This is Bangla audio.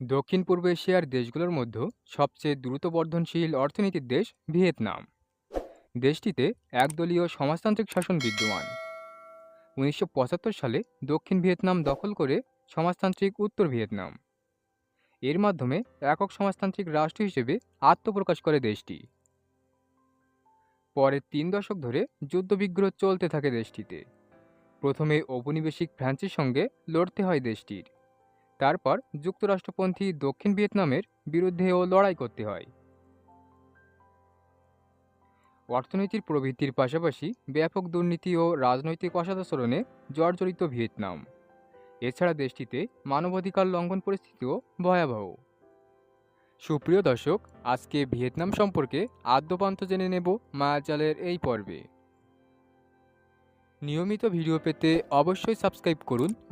দক্ষিণ পূর্ব এশিয়ার দেশগুলোর মধ্যে সবচেয়ে দ্রুত বর্ধনশীল অর্থনীতির দেশ ভিয়েতনাম। দেশটিতে একদলীয় সমাজতান্ত্রিক শাসন বিদ্যমান। উনিশশো পঁচাত্তর সালে দক্ষিণ ভিয়েতনাম দখল করে সমাজতান্ত্রিক উত্তর ভিয়েতনাম। এর মাধ্যমে একক সমাজতান্ত্রিক রাষ্ট্র হিসেবে আত্মপ্রকাশ করে দেশটি। পরের তিন দশক ধরে যুদ্ধবিগ্রহ চলতে থাকে দেশটিতে। প্রথমে ঔপনিবেশিক ফ্রান্সের সঙ্গে লড়তে হয় দেশটির। তারপর যুক্তরাষ্ট্রপন্থী দক্ষিণ ভিয়েতনামের বিরুদ্ধেও লড়াই করতে হয়। অর্থনীতির প্রবৃদ্ধির পাশাপাশি ব্যাপক দুর্নীতি ও রাজনৈতিক অসদাচরণে জর্জরিত ভিয়েতনাম। এছাড়া দেশটিতে মানবাধিকার লঙ্ঘন পরিস্থিতিও ভয়াবহ। সুপ্রিয় দর্শক, আজকে ভিয়েতনাম সম্পর্কে আদ্যপান্ত জেনে নেব মায়াজালের এই পর্বে। নিয়মিত ভিডিও পেতে অবশ্যই সাবস্ক্রাইব করুন